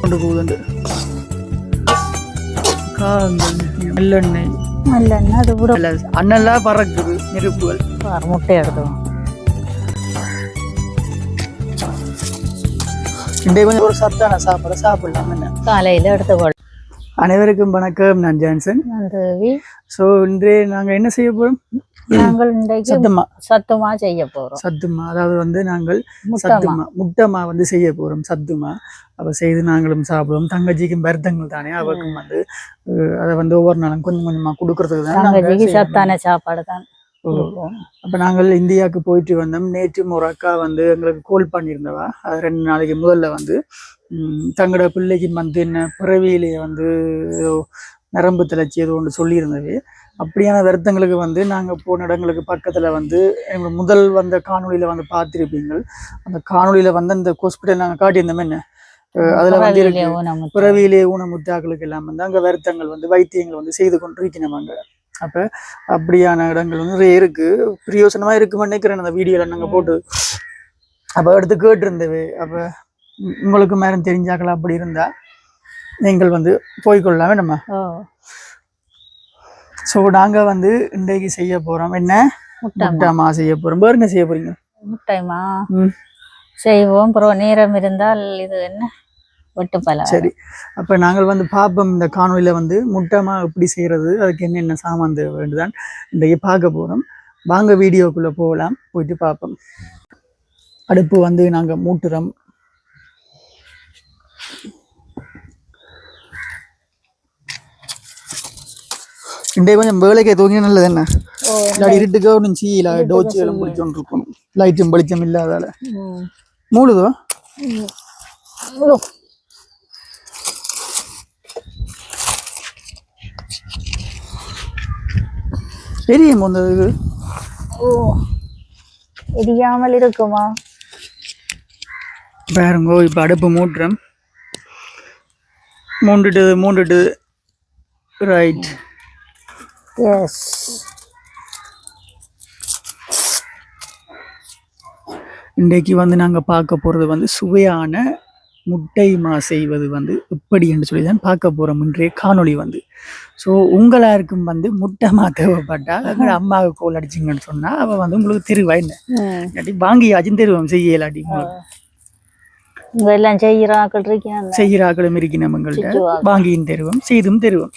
கொண்டு போகுதுண்டு காங்கள் நல்லெண்ணெய் நல்லெண்ணெய் அது கூட நல்ல அண்ணெல்லாம் பறக்குது நெருப்புகள் பாரு, முட்டை எடுத்தோம் இன்றைய கொஞ்சம் ஒரு சத்தான சாப்பாடு சாப்பிடலாம் என்ன காலையில் எடுத்துக்கொள் அனைவருக்கும் வணக்கம் நான் ஜான்சன் நன்றி ஸோ இன்றைய நாங்கள் என்ன செய்ய போகிறோம் நாங்கள் இன்றைக்கு சத்துமா. சத்துமா செய்ய போறோம். சத்துமா. அதாவது வந்து நாங்கள் சத்துமா. முட்டமா வந்து செய்ய போகிறோம் சத்துமா. அப்போ செய்து நாங்களும் சாப்பிடுவோம். தங்கச்சிக்கும் வருத்தங்கள் தானே. அவருக்கும் வந்து அதை வந்து ஒவ்வொரு நாளும் கொஞ்சம் கொஞ்சமாக கொடுக்கறதுக்கு தான் தங்கச்சிக்கு. சத்தான சாப்பாடு தான் அப்போ நாங்கள் இந்தியாவுக்கு போயிட்டு வந்தோம். நேற்று ஒரு அக்கா வந்து எங்களுக்கு கால் பண்ணியிருந்தவா. அது ரெண்டு நாளைக்கு முதல்ல வந்து தங்களோட பிள்ளைக்கு வந்து என்ன பிறவியிலேயே வந்து ஏதோ நரம்பு தளர்ச்சி ஏதோ ஒன்று சொல்லியிருந்தது. அப்படியான வருத்தங்களுக்கு வந்து நாங்கள் போன இடங்களுக்கு பக்கத்தில் வந்து எங்க முதல் வந்த காணொளியில் வந்து பார்த்துருப்பீங்கள் அந்த காணொளியில் வந்து அந்த ஹாஸ்பிட்டல் நாங்கள் காட்டியிருந்தோம் என்ன? அதுல வந்து பிறவியிலே இருக்கு. பிறவியிலே ஊனமுத்தாக்களுக்கு எல்லாம் வந்து அங்கே வருத்தங்கள் வந்து வைத்தியங்கள் வந்து செய்து கொண்டு இருக்கணும் அங்கே. அப்போ அப்படியான இடங்கள் வந்து நிறைய இருக்கு. பிரயோசனமா இருக்குன்னு நினைக்கிறேன் அந்த வீடியோவில் நாங்கள் போட்டு. அப்போ எடுத்து கேட்டிருந்தது. அப்போ உங்களுக்கு மேலும் தெரிஞ்சாக்கள் அப்படி இருந்தா நீங்கள் வந்து போய்க்கொள்ளலாமே நம்ம. ஸோ நாங்கள் வந்து இன்றைக்கு செய்ய போறோம். என்ன? முட்டைமா செய்ய போறோம். வேறு என்ன செய்ய போறீங்க? முட்டைமா. செய்வோம். அப்புறம் நேரம் இருந்தால் இது என்ன? வெட்டு பல சரி. அப்போ நாங்கள் வந்து பார்ப்போம் இந்த காணொலியில் வந்து முட்டமா எப்படி செய்கிறது அதுக்கு என்னென்ன சாமான் வேண்டுதான் இன்றைக்கு பார்க்க போகிறோம் வாங்க வீடியோக்குள்ளே போகலாம். போயிட்டு பார்ப்போம் அடுப்பு வந்து நாங்கள் மூட்டுறோம். இன்றைய கொஞ்சம் வேலைக்கே தூங்கி நல்லது என்ன இல்லாடி இருட்டுக்கோ ஒன்றும் செய்யல டோச்சு எல்லாம் பிடிச்சோன்னு இருக்கும் லைட்டும் வெளிச்சம் இல்லாதால. மூடுதோ. பெரிய இந்த இது? ஓ. இடியாமல் இருக்குமா? பாருங்கோ இப்போ அடுப்பு மூட்டுறேன் மூண்டுட்டு மூண்டுட்டு. ரைட் எஸ் இன்றைக்கு வந்து நாங்கள் பார்க்க போகிறது வந்து சுவையான முட்டை மா செய்வது வந்து எப்படி என்று சொல்லி தான் பார்க்க போகிறோம் இன்றைய காணொளி வந்து. ஸோ உங்களாருக்கும் வந்து முட்டை மா தேவைப்பட்டா எங்கள் அம்மாவுக்கு கோல் அடிச்சிங்கன்னு சொன்னால் அவள் வந்து உங்களுக்கு தெருவா என்ன? இல்லாட்டி வாங்கி அஜின் தெருவம் செய்ய இல்லாட்டி எல்லாம் செய்யறாக்கள் இருக்கீங்க செய்கிற ஆக்களும் இருக்கு நம்மங்கள்ட்ட. வாங்கியும் தருவோம் செய்தும் தருவோம்.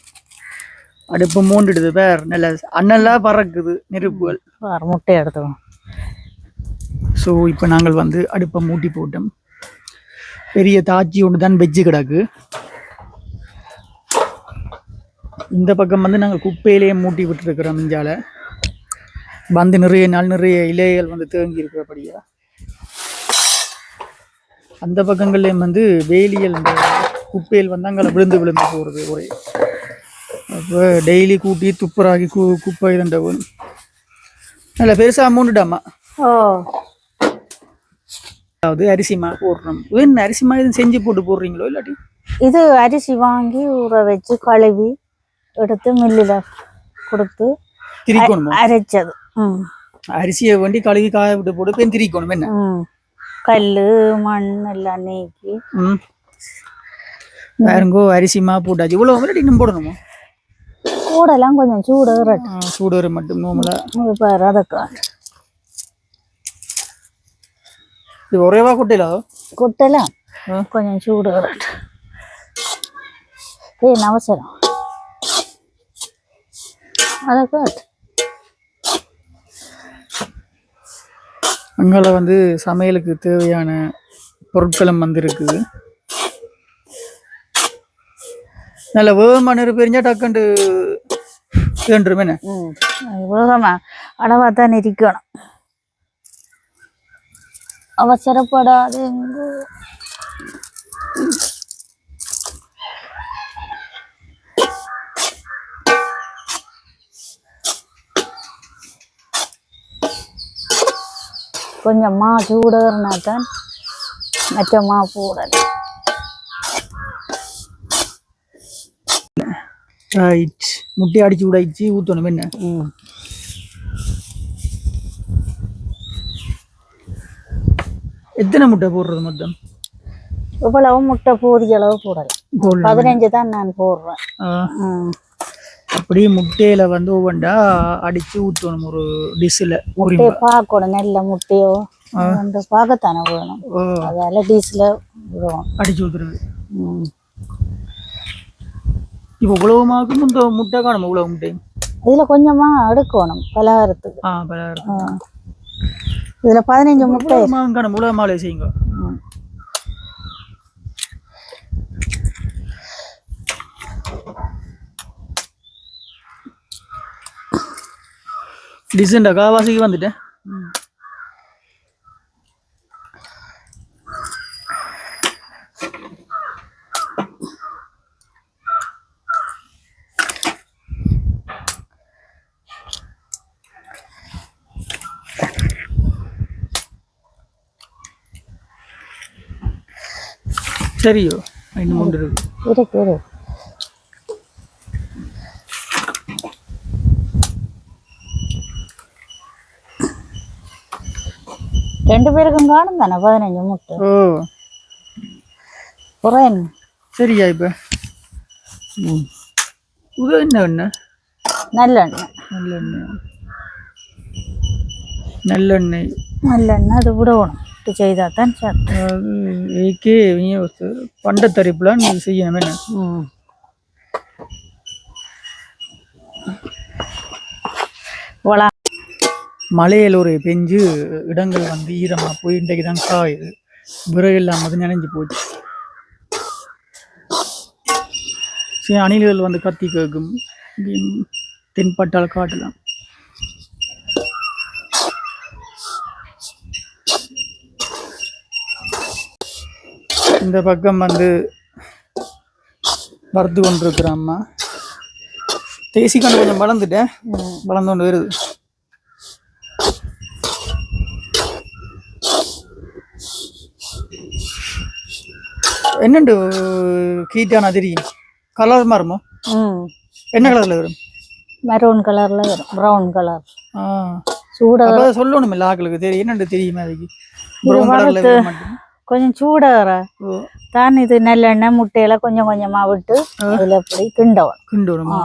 அடுப்பு மூண்டுடுது வேற. நல்ல அண்ணெல்லாம் பறக்குது நெருப்புகள். பாரு, முட்டை எடுத்துவோம் ஸோ இப்போ நாங்கள் வந்து அடுப்பை மூட்டி போட்டோம். பெரிய தாச்சி ஒன்று தான் வெஜ்ஜு கிடக்கு. இந்த பக்கம் வந்து நாங்கள் குப்பையிலேயே மூட்டி விட்டுருக்குறோம் இஞ்சால. வந்து நிறைய நாள் நிறைய இலைகள் வந்து தேங்கி இருக்கிறபடியா. அந்த பக்கங்கள்லேயும் வந்து வேலியல் இந்த குப்பையில் வந்து அங்கே விழுந்து விழுந்து போகிறது ஒரே. அப்போ டெய்லி கூட்டி துப்புராகி கு குப்பை இரண்டவும் நல்ல பெருசாக அமௌண்ட்டுடாமா ஓ. அதாவது அரிசிமா போடுறோம். இது என்ன அரிசிமா எதுவும் செஞ்சு போட்டு போடுறீங்களோ இல்லாட்டி? இது அரிசி வாங்கி ஊற வச்சு கழுவி எடுத்து மில்லில் கொடுத்து திரிக்கணுமா? அரைச்சது. ம். அரிசியை வண்டி கழுவி காய விட்டு போட்டு போய் திரிக்கணும். என்ன? ம். கல் மண் எல்லாம் நீக்கி. ம். பாருங்கோ அரிசிமா போட்டாச்சு. இவ்வளோ இல்லாட்டி இன்னும் போடணுமா? கூடெல்லாம் கொஞ்சம் சூடு ஆ, சூடு வர மட்டும் நோமலா அதற்கு இது ஒரேவா கொட்டையில? கொட்டெல்லாம் ஆ. கொஞ்சம் சூடு ஏன் அவசரம்? அதற்கு அங்கால வந்து சமையலுக்கு தேவையான பொருட்களும் வந்து இருக்குது நல்ல வேகமா நெருப்பு எரிஞ்சா டக்குண்டு வேண்டுமே வேகமா அளவாக தான் இருக்கணும் அவசரப்படாது கொஞ்சம் மா சூடுறனா தான் மற்ற மா போடல ரைட் முட்டை அடிச்சு உடைச்சு ஊற்றணும் என்ன? எத்தனை முட்டை போடுறது மொத்தம்? இவ்வளவு முட்டை போதிய அளவு போடலாம். பதினஞ்சு தான் நான் போடுறேன். அப்படியே முட்டையில வந்து ஒவ்வொன்றா அடிச்சு ஊற்றணும் ஒரு டிஷ்ஷில். முட்டையை பார்க்கணும் நல்ல முட்டையோ அந்த பார்க்கத்தானே வேணும் அதால டீஸ்ல விடுவோம் அடிச்சு ஊற்றுறது ம். இப்போ இவ்வளவு மாவுக்கு இந்த முட்டை காணும் இவ்வளவு முட்டை இதுல கொஞ்சமா எடுக்கணும் பலகாரத்துக்கு. ஆ பல ஆ. இதுல பதினஞ்சு முட்டை. மாவு காணும் இவ்வளவு மாலை செய்யுங்க. ம். டிசெண்டா காவாசிக்கு வந்துட்டேன். சரியோ இன்னும் மூன்று இருக்கு. இருக்கு இருக்கு ரெண்டு பேருக்கும் காணும் தானே? பதினஞ்சு முட்டை. ஓ. குறையன் சரியா இப்ப? உத என்ன என்ன நல்லெண்ணெய். நல்லெண்ணெய். நல்லெண்ணெய். நல்லெண்ணெய் அது விடணும். ஏகே விநியோகத்து பண்டத்தரிப்புலாம் நீ செய்யணும் என்ன? ம். வளா மலையில் ஒரு பெஞ்சு இடங்கள் வந்து ஈரமாக போய் இன்றைக்கு தான் காயுது விறகு இல்லாமல் அது நனைஞ்சு போச்சு. சரி அணில்கள் வந்து கத்தி கேட்கும் தென்பட்டால் காட்டலாம். இந்த பக்கம் வந்து வறுத்து கொண்டிருக்கிற அம்மா. தேசிக்கான கொஞ்சம் வளர்ந்துட்டேன். வளர்ந்து கொண்டு வருது. என்னண்டு கீட்டான தெரியும் கலர் மாறுமோ என்ன கலர்ல வரும்? மெரூன் கலர்ல வரும். ப்ரௌன் கலர் ஆ. சூட அப்ப அதை சொல்லணும் இல்ல ஆக்களுக்கு. தெரியும் என்னண்டு தெரியுமா அதுக்கு? ப்ரௌன் கலர்ல மாட்டேன் கொஞ்சம் சூடாகிற தான் இது நல்லெண்ணெய் முட்டையில கொஞ்சம் கொஞ்சமா விட்டு அதுல இப்படி கிண்டவும் கிண்டோணுமா?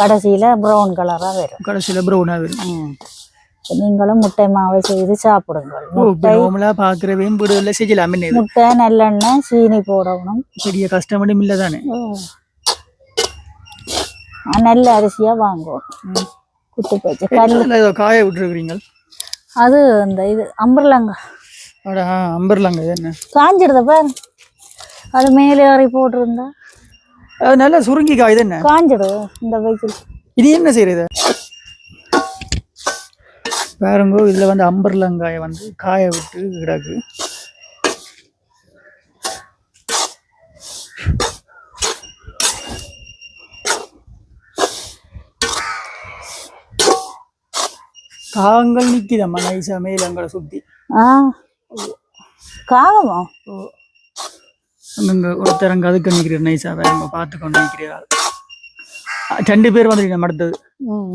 கடைசியில ப்ரௌன் கலரா வரும். கடைசியில் ப்ரௌனாக வரும். நீங்களும் முட்டை மாவை செய்து சாப்பிடுங்கள். இப்போ நார்மலாக பார்க்குறவே வீடுகளில் செய்யலாம் முட்டை நல்லெண்ணெய் சீனி போடணும். பெரிய கஷ்டப்படும் இல்லை தானே? நல்ல அரிசியா வாங்குவோம். குத்து போச்சு காய விட்டுருக்குறீங்க? அது இந்த இது அம்பர்லாங்க. அம்பர்லாங்க காஞ்சிடுத பாரு? அது மேலே ஏறி போட்டிருந்தா? அது நல்லா சுருங்கி காய் இது என்ன? காஞ்சிடு இந்த வெயில் இது என்ன செய்யறது? பாருங்க இதுல வந்து அம்பர்லங்காயை வந்து காய விட்டு கிடக்கு. காகங்கள் நிக்குதம்மா நைசா மேலங்களை சுத்தி. ஆ. காகமோ? அங்கங்க ஒருத்தர் அங்க அதுக்கு நிற்கிறார் நைசா வேற பார்த்து கொண்டு நிற்கிறார் ரெண்டு பேர் வந்துட்டு அடுத்தது ம்.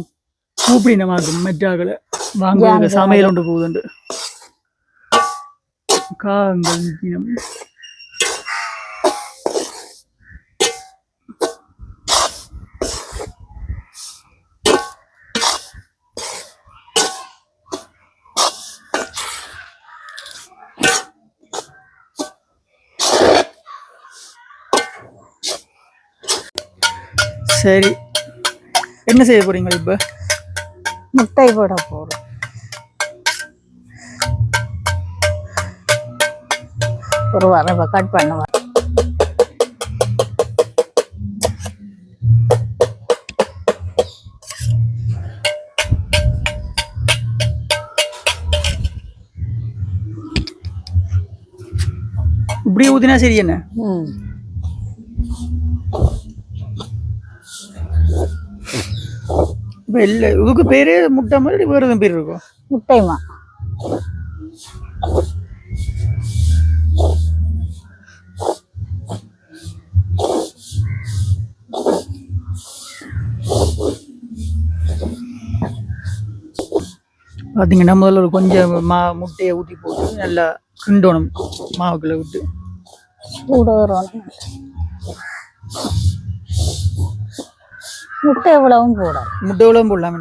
கூப்பிடினமாக்கும் மெட்டாக்களை வாங்க சமையல் உண்டு போகுதுண்டு. காங்கள் சரி. என்ன செய்ய போறீங்க இப்ப? முட்டை போட போகிறோம் ஒரு வரவை கட் பண்ணுவேன் இப்படியே ஊத்தினா சரி என்ன? இல்ல இதுக்கு பேரே முட்டை மாதிரி வேற எதுவும் பேர் இருக்கும் முட்டைமா. பாத்தீங்கன்னா முதல்ல ஒரு கொஞ்சம் மா முட்டையை ஊற்றி போட்டு நல்லா கிண்டணும் மாவுக்குள்ள விட்டு. சூடணும் முட்டை எவ்வளவும் போடாது. முட்டை எவ்வளோ போடலாம்.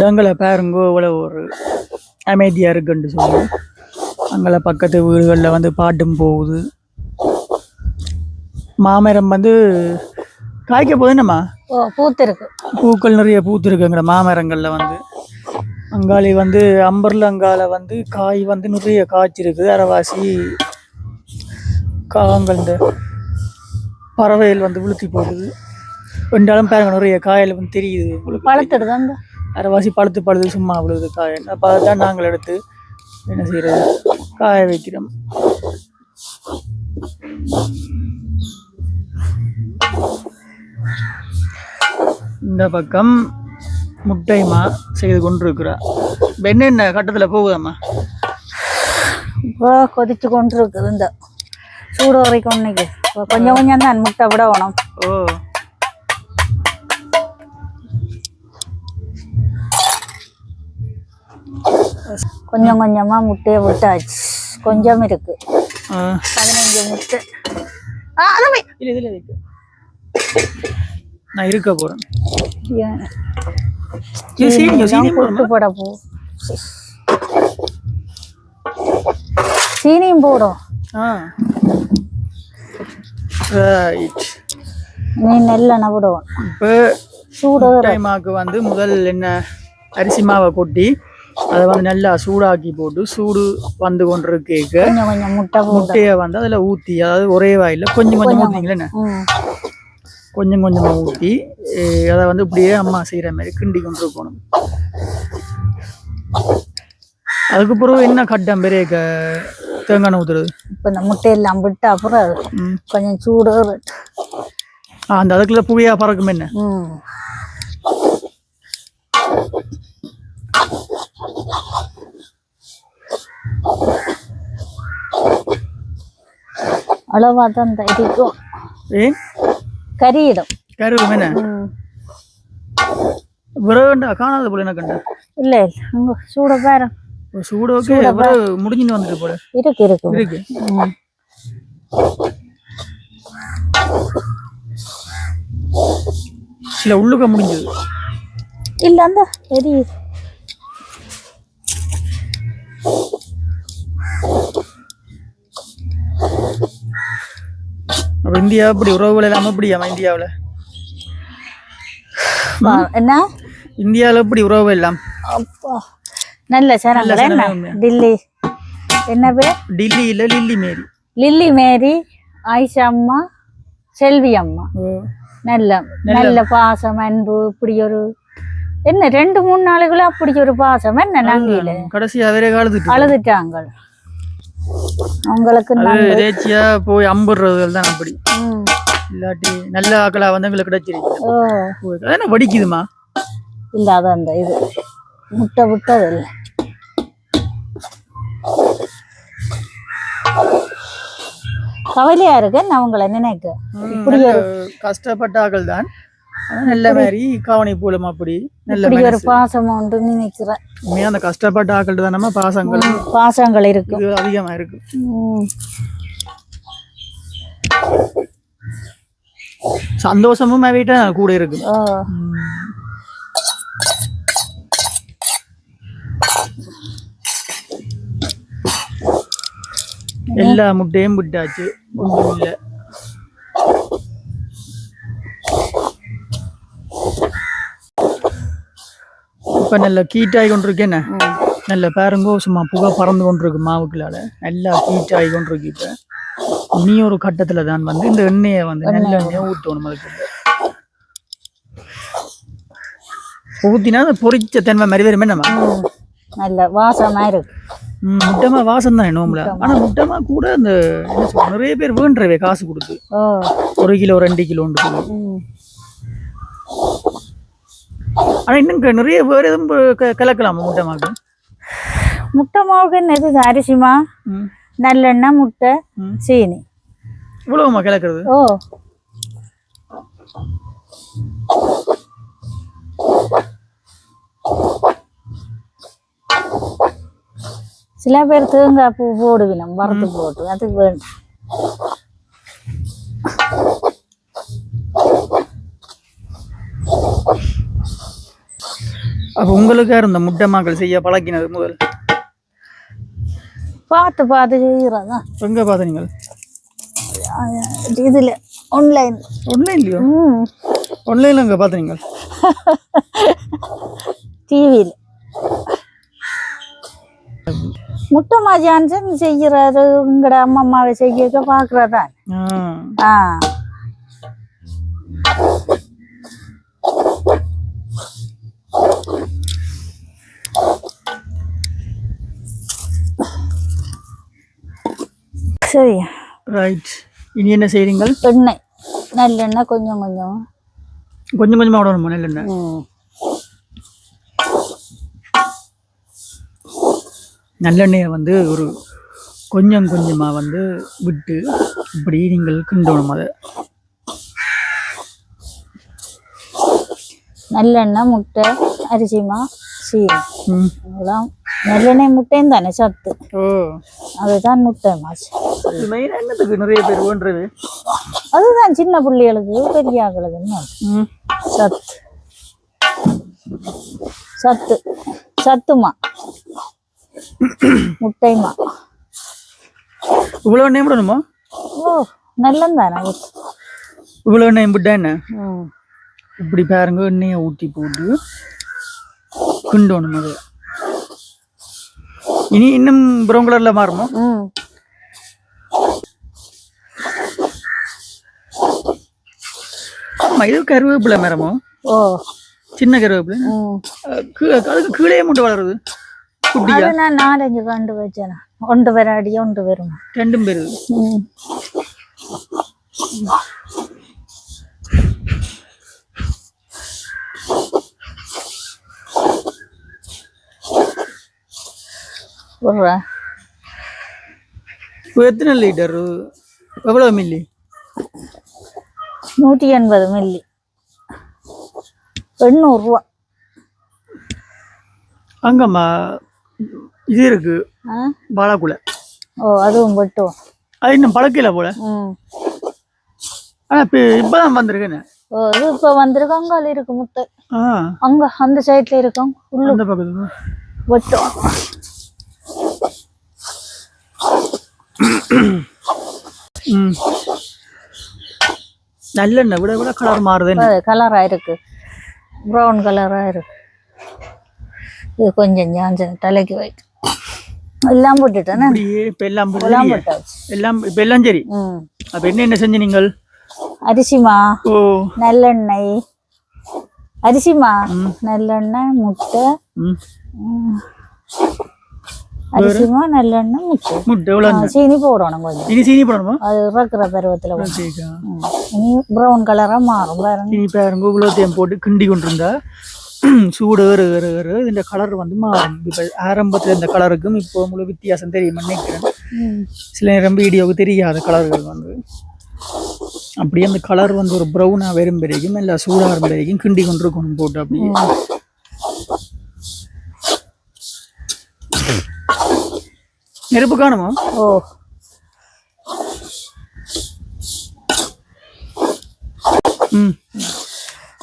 இடங்களை பாருங்க இவ்வளோ ஒரு அமைதியாக இருக்குன்னு சொல்லி. அங்கே பக்கத்து வீடுகளில் வந்து பாட்டும் போகுது. மாமரம் வந்து காய்க்க போகுது என்னம்மா? பூத்திருக்கு. பூக்கள் நிறைய பூத்துருக்குங்கிற மாமரங்களில் வந்து. அங்காளி வந்து அம்பர்ல அங்கால வந்து காய் வந்து நிறைய காய்ச்சிருக்குது. அரைவாசி காங்கள் இந்த பறவைகள் வந்து விழுத்தி போகுது. ரெண்டாலும் பாருங்க நிறைய காயல் வந்து தெரியுது. உங்களுக்கு பழுத்துடுது அந்த அரைவாசி பழுத்து பழுது சும்மா விழுது காயல் அப்போ அதை தான் நாங்கள் எடுத்து என்ன செய்யறது? காய வைக்கிறோம். இந்த பக்கம் முட்டைமா செய்து கொண்டிருக்கிறா என்னென்ன கட்டத்தில் போகுதாம்மா? இப்போ கொதிச்சு கொண்டு இருக்குது இந்த. சூடு வரைக்கும் இன்னைக்கு. கொஞ்சம் கொஞ்சம் தான் முட்டை விட வேணும் ஓ. கொஞ்சம் கொஞ்சமா முட்டையை விட்டாச்சு. கொஞ்சம் இருக்கு. பதினஞ்சு முட்டை. ஆ. இல்ல இதில் இருக்கு. நான் இருக்க போகிறேன் கொட்டு போட போ. சீனியும் போடும் நீ நெல்லெண்ணெய் விடுவோம் இப்போ சூடு டைமாக்கு வந்து முதல் என்ன? அரிசி மாவை கொட்டி அதை வந்து நல்லா சூடாக்கி போட்டு சூடு வந்து கொஞ்சம் முட்டை முட்டையை வந்து அதில் ஊற்றி அதாவது ஒரே வாயில் கொஞ்சம் கொஞ்சம் ஊற்றிங்களே ம். கொஞ்சம் கொஞ்சமாக ஊற்றி அதை வந்து இப்படியே அம்மா செய்கிற மாதிரி கிண்டி கொண்டு இருக்கணும் அதுக்கு பிறகு என்ன கட்டம் பெரிய தேங்காய் ஊற்றுறது இப்போ இந்த முட்டையெல்லாம் விட்டு அப்புறம் கொஞ்சம் சூடு அந்த அதுக்குள்ள புவியா பறக்கும் என்ன? ம் அளவா தான் இருக்கும் ஏன் கரியிடும் கருவும் என்ன ம் விறகுண்டா காணாத போல என்ன கண்டா இல்ல இல்ல அங்க சூட பாரு சூடு ஓகே விறகு முடிஞ்சுன்னு வந்துட்டு போல இருக்கு இருக்கு இருக்கு ம். சில உள்ளுக்க முடிஞ்சது இல்ல அந்த எரியுது அப்ப இந்தியா இப்படி உறவுகள் இல்லாம இப்படியாமா இந்தியாவுல? என்ன? இந்தியாவில் இப்படி உறவு எல்லாம் அப்பா நல்ல சனங்கள் என்ன. டில்லி. என்ன பேர்? டெல்லியில Lily Mary. Lily Mary Ayesha அம்மா செல்வி அம்மா. நல்ல நல்ல பாசம் அன்பு இப்படி ஒரு என்ன ரெண்டு மூணு நாளுக்குள்ள அப்படி ஒரு பாசம் என்ன கடைசியா வேற காலத்துட்டு அழுதுட்டாங்க. அவங்களுக்கு அது. எதேச்சியா போய் அம்புடுறதுகள் தான் அப்படி. இல்லாட்டி நல்ல ஆக்களா வந்து எங்களுக்கு கிடைச்சிருக்கு. ஓ. அது என்ன வடிக்குதுமா? இல்லாத அந்த இது. முட்டை விட்டது இல்லை கவலையா இருக்கு? நான் உங்களை நினைக்க. இப்படி நல்ல கஷ்டப்பட்ட ஆக்கள் தான் நல்ல மாதிரி காவணி பூலம் அப்படி. நல்ல ஒரு. பாசம் உண்டு நினைக்கிறேன். உண்மையா அந்த கஷ்டப்பட்ட ஆக்கள் தான் பாசங்கள்? பாசங்கள் இருக்கும் இது அதிகமா இருக்கு. சந்தோஷமும் வீட்டா கூட இருக்கு. எல்லா முட்டையும் விட்டாச்சு ஒன்றும் இல்லை. இப்ப நல்ல கீட்டாகி கொண்டிருக்கு என்ன ம். நல்ல பாருங்கோ சும்மா புகை பறந்து கொண்டிருக்கு மாவுக்குள்ளால நல்லா கீட்டாகி கொண்டிருக்கு இப்ப. இனி ஒரு கட்டத்துல தான் வந்து இந்த எண்ணெயை வந்து நல்ல எண்ணெயை ஊற்றணும் அதுக்கு ஊத்தினா அது பொரிச்ச தன்மை மாதிரி வருமே நம்ம. நல்ல வாசமா இருக்கு. ம், முட்டைமா வாசம் தானே நோம்புல? ஆனா முட்டைமா கூட சொல்றது, நிறைய பேர் வேண்டவே காசு கொடுத்து. ஒரு கிலோ ரெண்டு கிலோன்னு சொல்லி ம். ஆனா இன்னும் நிறைய வேற எதுவும் கலக்கலாமா முட்டைமாக்கு முட்டை மாவுக்கு என்னது அரிசிமா நல்லெண்ணெய் முட்டை. சீனி. இவ்வளவுமா கலக்கிறது? ஓ. சில பேர் தேங்காய் பூ போடுவினம் வறுத்து போட்டு அது வேண்டாம். அப்ப உங்களுக்கு யார் இந்த முட்டைமாக்கள் செய்ய பழக்கினது முதல். பார்த்து பார்த்து செய்கிறதா எங்க பாத்தீங்க இதில் ஆன்லைன் ஒன்லைன்லயோ ம். ஒன்லைன்ல எங்க பாத்தீங்க டிவியில் முட்டை மாஜான்சன் செய்கிறாரு உங்களோட அம்மா அம்மாவை செய்ய பார்க்குறதா? ஆ. ஆ சரி. ரைட் இனி என்ன செய்றீங்க எண்ணெய். நல்லெண்ணெய் கொஞ்சம் கொஞ்சம். கொஞ்சம் கொஞ்சமா விடணுமா நல்லெண்ணெய்? நல்லெண்ணெயை வந்து ஒரு கொஞ்சம் கொஞ்சமா வந்து விட்டு இப்படி நீங்கள் கிண்டணும் அதை. நல்லெண்ணெய் முட்டை அரிசிமா சீனி ம். இதெல்லாம் நல்லெண்ணெய் முட்டையும் தானே சத்து அதுதான் முட்டை மாச்சு இது மெயின் என்னத்துக்கு நிறைய பேர் வேண்டுறது அதுதான் சின்ன பிள்ளைகளுக்கு பெரிய ம். சத்து. சத்து. சத்துமா? முட்டைமா? இவ்வளோ எண்ணெய் விடணுமா ஓ நல்லந்தானே இவ்வளோ எண்ணெய் விட்டா என்ன? இப்படி பாருங்க எண்ணெயை ஊற்றி போட்டு கிண்டணும் அது. இனி இன்னும் ப்ரௌன் கலர்ல மாறுமா? ஆமா இது கருவேப்பிலை மரமோ? ஓ. சின்ன கருவேப்பிலை. அதுக்கு கீழே மட்டும் வளருது. குட்டியா? நான் நாலஞ்சு கண்டு வச்சேன். ஒன்று பேர் அடி ஒன்று வருமா. ரெண்டும் பேரு. எத்தனை லிட்டர்? எவ்வளோ மில்லி நூற்றி எண்பது மில்லி. எண்ணூறுரூவா அங்கம்மா இது இருக்கு. வாழைக்குலை. ஓ அதுவும் வெட்டுவோம் அது இன்னும் பழக்கல போல. ஆனா இப்போ இப்பதான் வந்திருக்கேன்னு. ஓ இது இப்போ வந்திருக்கு. அங்கால இருக்கு முட்டை ஆ. அங்க அந்த சைட்ல இருக்கும் உள்ளு பக்கத்துல. வெட்டுவோம் ம். நல்லெண்ணெய் விட விட கலர் மாறுது என்ன கலரா இருக்கு. ப்ரௌன் கலரா இருக்கு. இது கொஞ்சம் ஞாஞ்சம் தலைக்கு வை எல்லாம் போட்டுட்டேனே? இப்போ எல்லாம் எல்லாம் போட்டு போட்டாச்சு. எல்லாம் இப்போ எல்லாம் சரி. அப்போ என்ன என்ன செஞ்சு நீங்கள்? அரிசிமா? ஓ. நல்லெண்ணெய். அரிசிமா. நல்லெண்ணெய் முட்டை. அரிசிமா நல்லெண்ணெய் முட்டை முட்டை சீனி போடணும் கொஞ்சம் இனி சீனி போடணுமா அது இறக்குற பருவத்தில் இனி ப்ரௌன் கலராக மாறும் பாருங்க இனி பாருங்க இவ்வளோத்தையும் போட்டு கிண்டி கொண்டிருந்தா சூடு ஏறு ஏறு ஏறு இந்த கலர் வந்து மாறும் இப்போ ஆரம்பத்தில் இந்த கலருக்கும் இப்போ உங்களுக்கு வித்தியாசம் தெரியுமா நினைக்கிறேன். சில நேரம் வீடியோவுக்கு தெரியாத கலர்கள் வந்து அப்படியே அந்த கலர் வந்து ஒரு ப்ரௌனாக வரும் வரைக்கும் இல்லை சூடாக வரும் வரைக்கும் கிண்டி கொண்டு இருக்கணும் போட்டு அப்படியே நெருப்பு காணுமா? ஓ. ம்.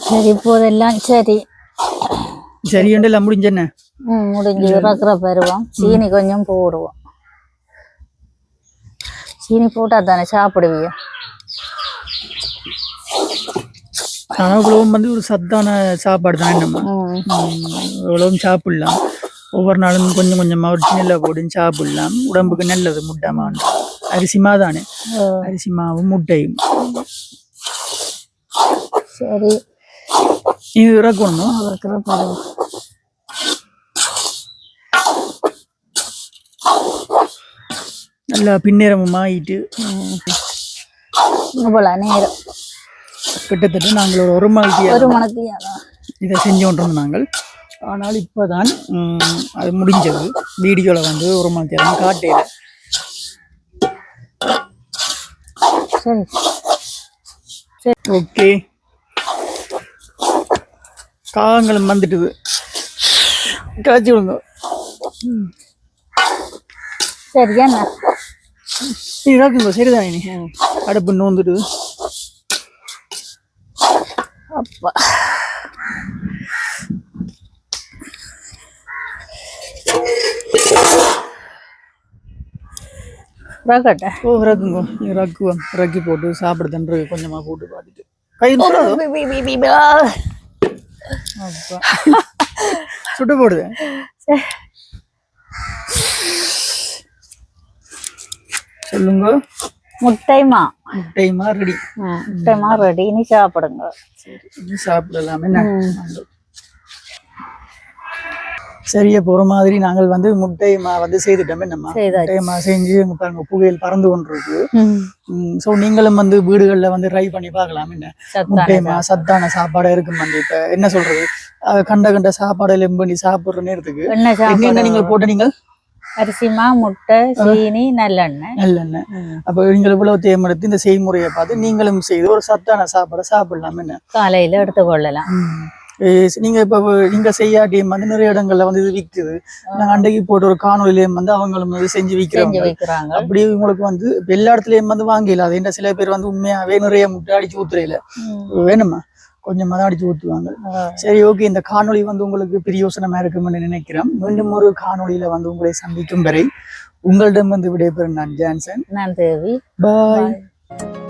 சரி இப்போதெல்லாம் சரி. சரி எல்லாம் முடிஞ்சென்ன? ம் முடிஞ்சு இறக்குற பருவம் சீனி கொஞ்சம் போடுவோம். சீனி போட்டா தானே சாப்பிடுவியா? இவ்வளவும் வந்து ஒரு சத்தான சாப்பாடு தான் நம்ம ம். ம், இவ்வளவும் சாப்பிடலாம். ஒவ்வொரு நாளும் கொஞ்சம் கொஞ்சமா ஒரு சின்ன போட்டு சாப்பிடலாம். உடம்புக்கு நல்லது முட்டை மாவு. அரிசி மாதானே ஓ, அரிசி மாவும் முட்டையும். சரி. இது இறக்கணும்? நல்லா பின்னேரமும் ஆயிட்டு. இவ்வளோ நேரம். கிட்டத்தட்ட நாங்கள் ஒரு ஒரு மணிக்கு ஒரு மணிக்கு இதை செஞ்சு கொண்டிருந்தோம் நாங்கள். ஆனால் இப்போதான் அது முடிஞ்சது. வீடியோவில் வந்து ஒரு மணி நேரம் காட்டையில் சரி. ஓகே. காகங்களும் வந்துட்டுது. காய்ச்சி விடுங்க. சரி என்ன? இதாக்குங்க சரிதான் இனி. அடுப்பு நோந்துட்டு அப்பா. ரகட்ட ஓ இறக்குங்க இறக்குவோம் இறக்கி போட்டு சாப்பிடுதுன்ற கொஞ்சமாக போட்டு பார்த்துட்டு கை. சுட்டு போடுது. சொல்லுங்க. முட்டைமா. முட்டைமா ரெடி. முட்டைமா ரெடி. நீ சாப்பிடுங்க. சரி இனி சாப்பிடலாம். என்ன சரியா போற மாதிரி நாங்கள் வந்து முட்டைமா வந்து செய்துட்டோமே நம்ம. முட்டைமா செஞ்சு இங்க பாருங்க புகையில் பறந்து கொண்டிருக்கு. ஸோ நீங்களும் வந்து வீடுகளில் வந்து ட்ரை பண்ணி பார்க்கலாம். என்ன? முட்டைமா சத்தான சாப்பாடா இருக்கும் வந்து இப்ப என்ன சொல்றது? கண்ட கண்ட சாப்பாடு எல்லாம் பண்ணி சாப்பிடுற நேரத்துக்கு. என்ன நீங்கள் போட்ட நீங்கள்? அரிசிமா முட்டை சீனி நல்லெண்ணெய். நல்லெண்ணெய். அப்போ நீங்கள் இவ்வளவு தேர்ந்தெடுத்து இந்த செய்முறையை பார்த்து நீங்களும் செய்து ஒரு சத்தான சாப்பாடை சாப்பிடலாம். என்ன? காலையில எடுத்துக்கொள்ளலாம் நீங்க இப்ப நீங்க செய்யாட்டியும் வந்து நிறைய இடங்கள்ல வந்து இது விக்குது. நாங்க அன்றைக்கு போட்ட ஒரு காணொலியிலையும் வந்து அவங்களும் வந்து செஞ்சு விற்கிறாங்க அப்படி உங்களுக்கு வந்து எல்லா இடத்துலயும் வந்து வாங்கல. அது என்ன சில பேர் வந்து உண்மையாவே நிறைய முட்டை அடிச்சு ஊத்துறையில. வேணுமா? கொஞ்சமா தான் அடிச்சு ஊத்துவாங்க. சரி ஓகே. இந்த காணொளி வந்து உங்களுக்கு பிரியோசனமா இருக்கும்னு நினைக்கிறேன். மீண்டும் ஒரு காணொளியில வந்து உங்களை சந்திக்கும் வரை உங்களிடம் வந்து விடைபெறும் நான் ஜான்சன். நான் தேவி. பாய்.